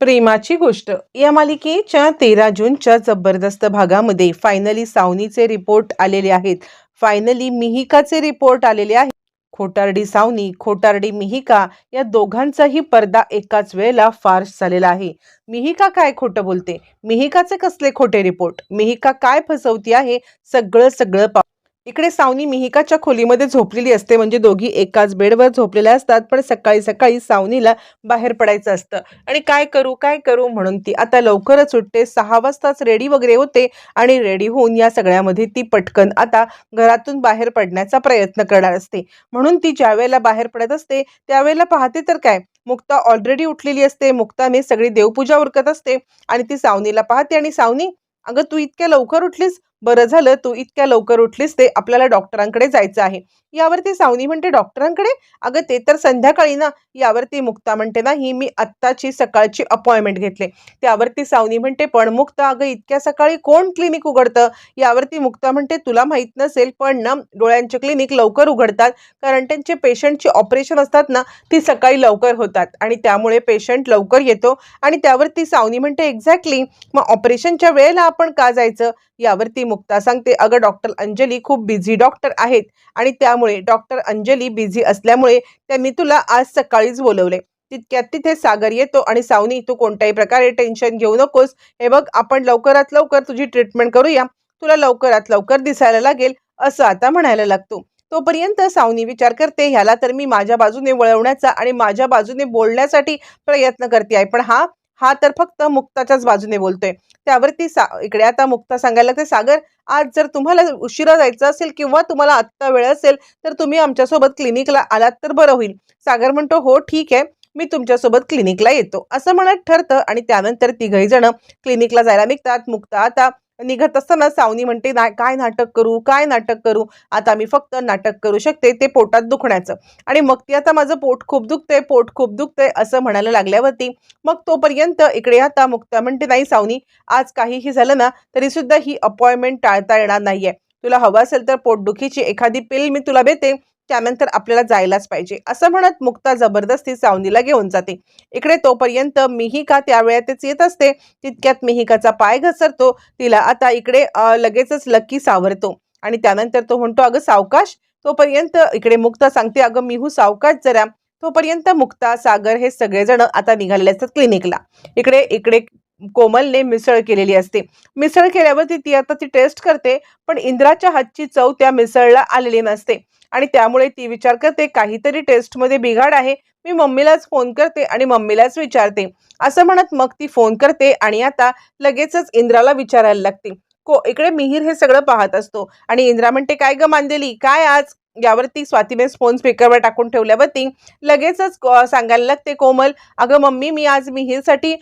प्रेमाची गोष्ट. या मालिकेच्या तेरा जूनच्या जबरदस्त भागामध्ये फायनली सावनीचे रिपोर्ट आलेले आहेत. फायनली मिहिकाचे रिपोर्ट आलेले आहेत खोटारडी सावनी खोटारडी मिहिका या दोघांचाही पडदा एकाच वेळेला फार्स झालेला आहे. मिहिका काय खोटं बोलते? मिहिकाचे कसले खोटे रिपोर्ट मिहिका काय फसवती आहे? सगळं सगळं इकडे सावनी मिहिकाच्या खोलीमध्ये झोपलेली असते म्हणजे दोघी एकाच बेडवर झोपलेल्या असतात पण सकाळी सकाळी सावनीला बाहेर पडायचं असतं. आणि काय करू काय करू म्हणून ती आता लवकरच उठते सहा वाजताच रेडी वगैरे होते आणि रेडी होऊन या सगळ्यामध्ये ती पटकन आता घरातून बाहेर पडण्याचा प्रयत्न करणार असते. म्हणून ती ज्यावेळेला बाहेर पडत असते त्यावेळेला पाहते तर काय मुक्ता ऑलरेडी उठलेली असते मुक्ताने सगळी देवपूजा उरकत असते आणि ती सावनीला पाहते आणि सावनी अगं तू इतक्या लवकर उठलीस? बरं झालं तू इतक्या लवकर उठलीस ते आपल्याला डॉक्टरांकडे जायचं आहे. यावरती सावनी म्हणते डॉक्टरांकडे? अगं ते तर संध्याकाळी ना यावरती मुक्ता म्हणते ना ही मी आत्ताची सकाळची अपॉइंटमेंट घेतले. त्यावरती सावनी म्हणते पण मुक्ता अगं इतक्या सकाळी कोण क्लिनिक उघडतं? यावरती मुक्ता म्हणते तुला माहीत नसेल पण ना डोळ्यांचे क्लिनिक लवकर उघडतात कारण त्यांचे पेशंटची ऑपरेशन असतात ना ती सकाळी लवकर होतात आणि त्यामुळे पेशंट लवकर येतो. आणि त्यावरती सावनी म्हणते एक्झॅक्टली मग ऑपरेशनच्या वेळेला आपण का जायचं? यावरती मुक्ता सांगते अगं डॉक्टर अंजली खूप बिझी डॉक्टर आहेत आणि त्यामुळे डॉक्टर अंजली बिझी असल्यामुळे त्यांनी तुला आज सकाळीच बोलवले. तितक्यात तिथे सागर येतो आणि सावनी तू कोणत्याही प्रकारे टेन्शन घेऊ नकोस. हे बघ आपण लवकरात लवकर तुझी ट्रीटमेंट करूया. तुला लवकरात लवकर दिसायला लागेल असं आता म्हणायला लागतो. तोपर्यंत सावनी विचार करते ह्याला तर मी माझ्या बाजूने वळवण्याचा आणि माझ्या बाजूने बोलण्यासाठी प्रयत्न करते आहे पण हा हा तर फक्त मुक्ताच्याच बाजूने बोलतोय. त्यावरती सा इकडे आता मुक्ता सांगायला लागते सागर आज जर तुम्हाला उशिरा जायचं असेल किंवा तुम्हाला आत्ता वेळ असेल तर तुम्ही आमच्यासोबत क्लिनिकला आलात तर बरं होईल. सागर म्हणतो हो ठीक आहे मी तुमच्यासोबत क्लिनिकला येतो. असं म्हणत ठरतं आणि त्यानंतर तिघही जण क्लिनिकला जायला निघतात. मुक्ता आता निघत असताना सावनी म्हणते "ना- काय नाटक करू? काय नाटक करू? आता मी फक्त नाटक करू शकते. ते पोटात दुखण्याचं. आणि मग ती आता माझं पोट खूप दुखतंय पोट खूप दुखतंय असं म्हणायला लागल्यावरती मग तोपर्यंत इकडे आता मुक्ता म्हणते नाही सावनी आज काहीही झालं ना तरी सुद्धा ही अपॉइंटमेंट टाळता येणार नाहीये. तुला हवं असेल तर पोटदुखीची एखादी पिल मी तुला देते. त्यानंतर आपल्याला जायलाच पाहिजे. असं म्हणत मुक्ता जबरदस्ती सावनीला घेऊन जाते. इकडे तोपर्यंत मिहिका त्यावेळेतच येत असते. तितक्यात मिहिकाचा पाय घसरतो. तिला आता इकडे लगेचच लक्की सावरतो. आणि त्यानंतर तो म्हणतो अगं सावकाश. तोपर्यंत इकडे मुक्ता सांगते अगं मिहू सावकाश जरा. तोपर्यंत मुक्ता सागर हे सगळेजण आता निघालेले असतात क्लिनिकला. इकडे इकडे कोमलने मिसळ केलेली असते. मिसळ केल्यावरती ती आता ती टेस्ट करते पण इंद्राच्या हातची चव त्या मिसळला आलेली नसते. आणि त्यामुळे ती विचार करते काहीतरी टेस्टमध्ये बिघाड आहे मी मम्मीलाच फोन करते आणि मम्मीलाच विचारते. असं म्हणत मग ती फोन करते आणि आता लगेचच इंद्राला विचारायला लागते. को इकडे मिहीर हे सगळं पाहत असतो. आणि इंद्रा म्हणते काय ग मांदेली काय आज? यावरती स्वातीने फोन स्पीकरवर टाकून ठेवल्यावरती लगेचच सांगायला लागते कोमल अगं मम्मी मी आज मिहीरसाठी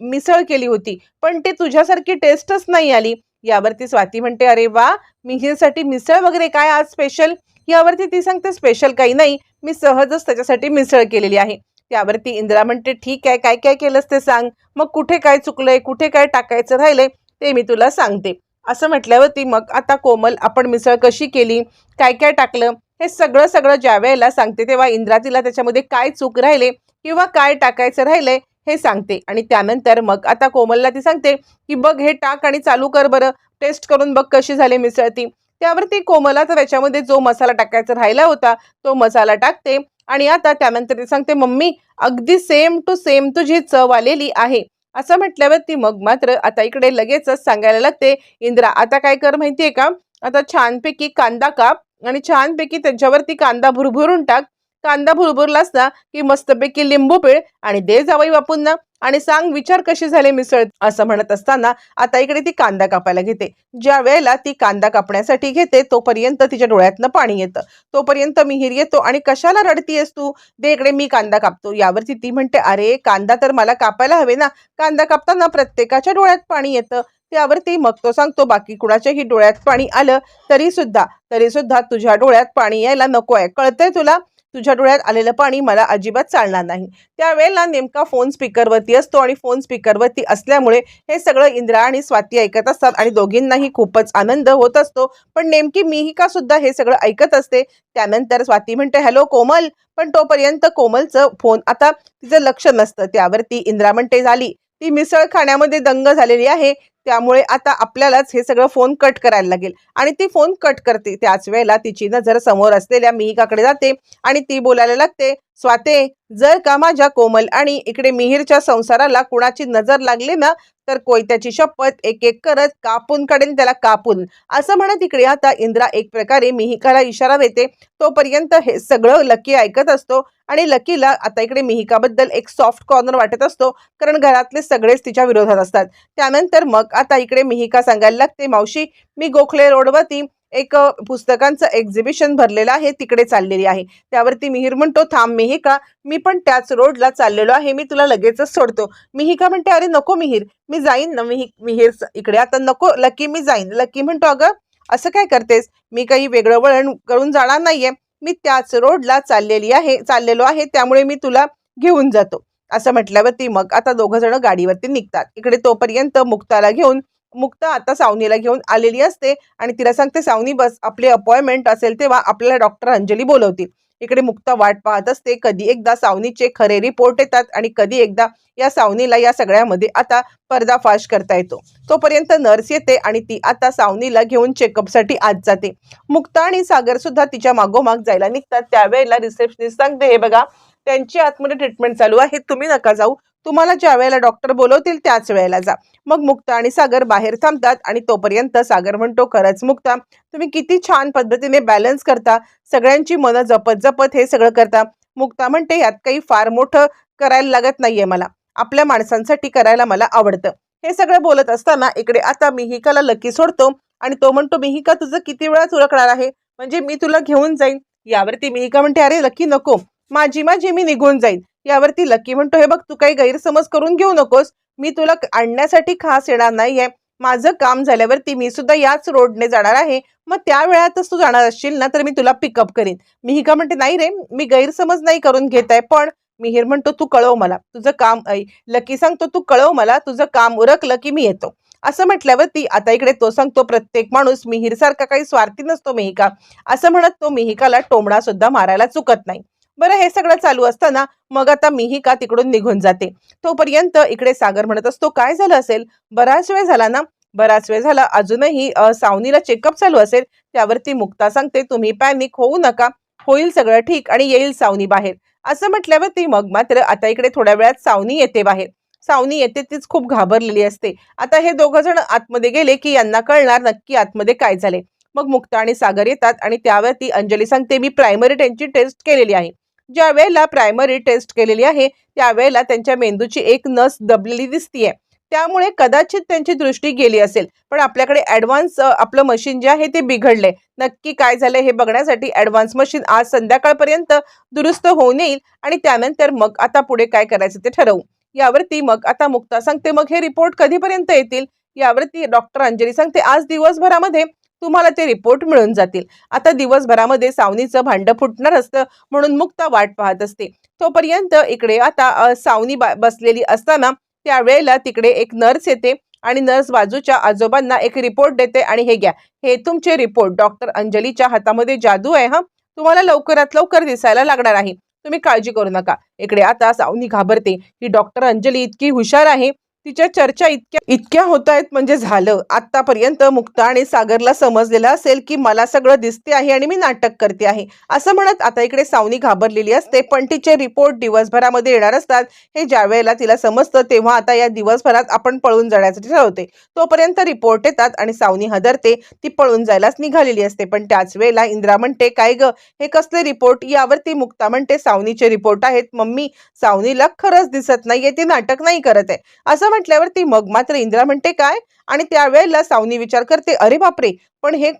मिसळ केली होती पण ते तुझ्यासारखी टेस्टच नाही आली. यावरती स्वाती म्हणते अरे वा मिहीरसाठी मिसळ वगैरे काय आज स्पेशल? यावरती ती सांगते स्पेशल काही नाही. मी सहजच त्याच्यासाठी मिसळ केलेली आहे. त्यावरती इंदिरा म्हणते ठीक आहे काय काय केलंस ते सांग. मग कुठे काय चुकलंय कुठे काय टाकायचं राहिलंय ते मी तुला सांगते. असं म्हटल्यावरती मग आता कोमल आपण मिसळ कशी केली? काय काय टाकलं? हे सगळं सगळं ज्या वेळेला सांगते तेव्हा इंद्रा तिला त्याच्यामध्ये काय चूक राहिले किंवा काय टाकायचं राहिलंय हे सांगते. आणि त्यानंतर मग आता कोमलला ती सांगते की बघ हे टाक आणि चालू कर बरं. टेस्ट करून बघ कशी झाली मिसळ ती. त्यावरती कोमला तर त्याच्यामध्ये जो मसाला टाकायचा राहिला होता तो मसाला टाकते. आणि आता त्यानंतर ती सांगते मम्मी अगदी सेम टू सेम तुझी चव आलेली आहे. असं म्हटल्यावरती मग मात्र आता इकडे लगेचच सांगायला लागते इंद्रा आता काय कर माहितीये का? आता छानपैकी कांदा काप आणि छानपैकी त्याच्यावरती कांदा भुरभुरून टाक कांदा भुरभुरलास ना की मस्तपैकी लिंबू पिळ आणि दे जावई बापूंना आणि सांग विचार कसे झाले मिसळ? असं म्हणत असताना आता इकडे ती कांदा कापायला घेते. ज्या वेळेला ती कांदा कापण्यासाठी घेते तोपर्यंत तिच्या डोळ्यातनं पाणी येतं. तोपर्यंत मिहीर येतो आणि कशाला रडतीयस तू? दे इकडे मी कांदा कापतो. यावरती ती म्हणते अरे कांदा तर मला कापायला हवे ना. कांदा कापताना प्रत्येकाच्या डोळ्यात पाणी येतं त्यावरती मग तो सांगतो बाकी कुणाच्याही डोळ्यात पाणी आलं तरी सुद्धा तरी सुद्धा तुझ्या डोळ्यात पाणी यायला नको आहे कळतंय तुला? तुझ्या डोळ्यात आलेलं पाणी मला अजिबात चालणार नाही. त्यावेळेला नेमका फोन स्पीकरवरती असतो आणि फोन स्पीकरवरती असल्यामुळे हे सगळं इंद्रा आणि स्वाती ऐकत असतात आणि दोघींनाही खूपच आनंद होत असतो. पण नेमकी मीही का सुद्धा हे सगळं ऐकत असते? त्यानंतर स्वाती म्हणते हॅलो कोमल. पण तोपर्यंत कोमलचं फोन आता तिचं लक्ष नसतं. त्यावरती इंद्रा म्हणते झाली. ती मिसळ खाण्यामध्ये दंग झालेली आहे. त्यामुळे आता आपल्यालाच हे सगळं फोन कट करायला लागेल. आणि ती फोन कट करते त्याच वेळेला तिची नजर समोर असलेल्या मिहिकाकडे जाते आणि ती बोलायला लागते स्वाते जर का माझ्या कोमल आणि इकडे मिहीरच्या संसाराला कुणाची नजर लागली ना तर कोयत्याची शपथ एक एक करत कापून काढेल त्याला कापून. असं म्हणत इकडे आता इंद्रा एक प्रकारे मिहिकाला इशारा देते. तोपर्यंत हे सगळं लकी ऐकत असतो आणि लकीला आता इकडे मिहिकाबद्दल एक सॉफ्ट कॉर्नर वाटत असतो कारण घरातले सगळेच तिच्या विरोधात असतात. त्यानंतर मग आता इकडे मिहिका सांगायला लागते मावशी मी गोखले रोडवरती एक पुस्तकांचं एक्झिबिशन भरलेलं आहे तिकडे चाललेली आहे. त्यावरती मिहीर म्हणतो थांब मिहिका मी पण त्याच रोडला चाललेलो आहे मी तुला लगेचच सोडतो. मिहिका म्हणते अरे नको मिहीर मी जाईन ना मिहि मिहीर स- इकडे. आता नको लकी मी जाईन. लकी म्हणतो अगं असं काय करतेस? मी काही वेगळं वळण करून जाणार नाहीये. मी त्याच रोडला चाललेली आहे चाललेलो आहे त्यामुळे मी तुला घेऊन जातो. असं म्हटल्यावरती मग आता दोघं जण गाडीवरती निघतात. इकडे तोपर्यंत मुक्ताला घेऊन मुक्ता आता सावनीला घेऊन आलेली असते आणि तिला सांगते सावनी बस आपली अपॉइंटमेंट असेल तेव्हा आपल्याला डॉक्टर अंजली बोलवतील. इकडे मुक्ता वाट पाहत असते. कधी एकदा सावनीचे खरे रिपोर्ट येतात आणि कधी एकदा या सावनीला या सगळ्यामध्ये आता पर्दाफाश करता येतो. तोपर्यंत नर्स येते आणि ती आता सावनीला घेऊन चेकअपसाठी आत जाते. मुक्ता आणि सागर सुद्धा तिच्या मागोमाग जायला निघतात. त्यावेळेला रिसेप्शनिस्ट सांगते हे बघा त्यांची आतमध्ये ट्रीटमेंट चालू आहे. तुम्ही नका जाऊ. तुम्हाला ज्या वेळेला डॉक्टर बोलवतील त्याच वेळेला जा. मग मुक्ता आणि सागर बाहेर थांबतात आणि तोपर्यंत सागर म्हणतो खरंच मुक्ता तुम्ही किती छान पद्धतीने बॅलन्स करता. सगळ्यांची मनं जपत जपत हे सगळं करता. मुक्ता म्हणते यात काही फार मोठं करायला लागत नाहीये मला. आपल्या माणसांसाठी करायला मला आवडतं. हे सगळं बोलत असताना इकडे आता मिहिकाला लकी सोडतो आणि तो म्हणतो मिहिका तुझं किती वेळा उरकणार आहे? म्हणजे मी तुला घेऊन जाईन. यावरती मिहिका म्हणते अरे लकी नको. माझी माझी मी निघून जाईन. यावरती लकी म्हणतो हे बघ तू काही गैरसमज करून घेऊ नकोस. मी तुला आणण्यासाठी खास येणार नाहीये. माझं काम झाल्यावरती मी सुद्धा याच रोडने जाणार आहे. मग त्या वेळातच तू जाणार असशील ना तर मी तुला पिकअप करीन. मिहिका म्हणते नाही रे मी गैरसमज नाही करून घेत आहे पण मिहीर म्हणतो तू कळव मला. तुझं काम ऐ लकी सांगतो तू कळव मला तुझं काम उरकलं की मी येतो. असं म्हटल्यावरती आता इकडे तो सांगतो प्रत्येक माणूस मिहीर सारखा काही स्वार्थी नसतो मिहिका. असं म्हणत तो मिहिकाला टोमणा सुद्धा मारायला चुकत नाही. बरं हे सगळं चालू असताना मग आता मीही का तिकडून निघून जाते? तोपर्यंत इकडे सागर म्हणत असतो काय झालं असेल? बराच वेळ झाला ना? बराच वेळ झाला. अजूनही सावनीला चेकअप चालू असेल त्यावरती मुक्ता सांगते तुम्ही पॅनिक होऊ नका. होईल सगळं ठीक आणि येईल सावनी बाहेर. असं म्हटल्यावरती मग मात्र आता इकडे थोड्या वेळात सावनी येते बाहेर. सावनी येते तीच खूप घाबरलेली असते. आता हे दोघं जण आतमध्ये गेले की यांना कळणार नक्की आतमध्ये काय झाले मग मुक्ता आणि सागर येतात आणि त्यावरती अंजली सांगते मी प्रायमरी त्यांची टेस्ट केलेली आहे. ज्या वेळेला प्रायमरी टेस्ट केलेली आहे त्यावेळेला त्यांच्या मेंदूची एक नस दबलेली दिसतीये. त्यामुळे कदाचित त्यांची दृष्टी गेली असेल पण आपल्याकडे ॲडव्हान्स आपलं मशीन जे आहे ते बिघडले. नक्की काय झालं हे बघण्यासाठी ॲडव्हान्स मशीन आज संध्याकाळपर्यंत दुरुस्त होऊन येईल आणि त्यानंतर मग आता पुढे काय करायचं ते ठरवू. यावरती मग आता मुक्ता सांगते मग हे रिपोर्ट कधीपर्यंत येतील? यावरती डॉक्टर अंजली सांगते आज दिवसभरामध्ये तुम्हाला ते रिपोर्ट मिळून जातील. आता दिवसभरामध्ये सावनीचं भांडं फुटणार असतं म्हणून मुक्ता वाट पाहत असते. तोपर्यंत इकडे आता सावनी बा- बसलेली असताना त्यावेळेला तिकडे एक नर्स येते आणि नर्स बाजूच्या आजोबांना एक रिपोर्ट देते आणि हे घ्या. हे तुमचे रिपोर्ट डॉक्टर अंजलीच्या हातामध्ये जादू आहे हा. तुम्हाला लवकरात लवकर दिसायला लागणार आहे. तुम्ही काळजी करू नका. इकडे आता सावनी घाबरते ही डॉक्टर अंजली इतकी हुशार आहे. तिच्या चर्चा इतक्या इतक्या होत आहेत म्हणजे झालं. आतापर्यंत मुक्ता आणि सागरला समजलेलं असेल की मला सगळं दिसते आहे आणि मी नाटक करते आहे. असं म्हणत आता इकडे सावनी घाबरलेली असते. पण तिचे रिपोर्ट दिवसभरामध्ये येणार असतात. हे ज्या वेळेला तिला समजतं तेव्हा आता या दिवसभरात आपण पळून जाण्यासाठी ठरवते. तोपर्यंत रिपोर्ट येतात आणि सावनी हदरते. ती पळून जायलाच निघालेली असते. पण त्याच वेळेला इंद्रा म्हणते काय ग? हे कसले रिपोर्ट? यावरती मुक्ता म्हणते सावनीचे रिपोर्ट आहेत. मम्मी सावनीला खरंच दिसत नाहीये. ती नाटक नाही करत आहे. असं म्हटल्यावरती मग मात्र इंद्रा म्हणते काय? आणि त्यावेळेला सावनी विचार करते अरे बापरे! पण हे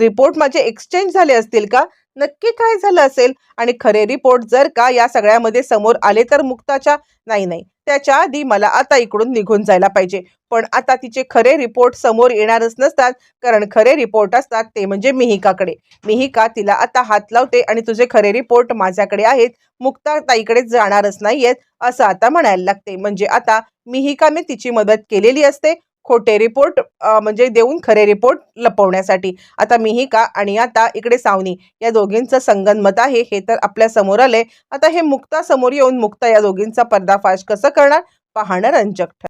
रिपोर्ट माझे एक्सचेंज झाले असतील का? नक्की काय झालं असेल? आणि खरे रिपोर्ट जर का या सगळ्यामध्ये समोर आले तर मुक्ताच्या नाही नाही. त्याच्या आधी मला आता इकडून निघून जायला पाहिजे. पण आता तिचे खरे रिपोर्ट समोर येणारच नसतात कारण खरे रिपोर्ट असतात ते म्हणजे मिहिकाकडे. मिहिका तिला आता हात लावते आणि तुझे खरे रिपोर्ट माझ्याकडे आहेत मुक्ता ताईकडे जाणारच नाहीयेत असं आता म्हणायला लागते. म्हणजे आता मिहिकाने तिची मदत केलेली असते खोटे रिपोर्ट म्हणजे देऊन खरे रिपोर्ट लपवण्यासाठी. आता मिहिका आणि आता इकडे सावनी या दोघींचं संगनमत आहे हे तर आपल्यासमोर आलंय. आता हे मुक्ता समोर येऊन मुक्ता या दोघींचा पर्दाफाश कसं करणार? पाहणं रंजक ठरेल.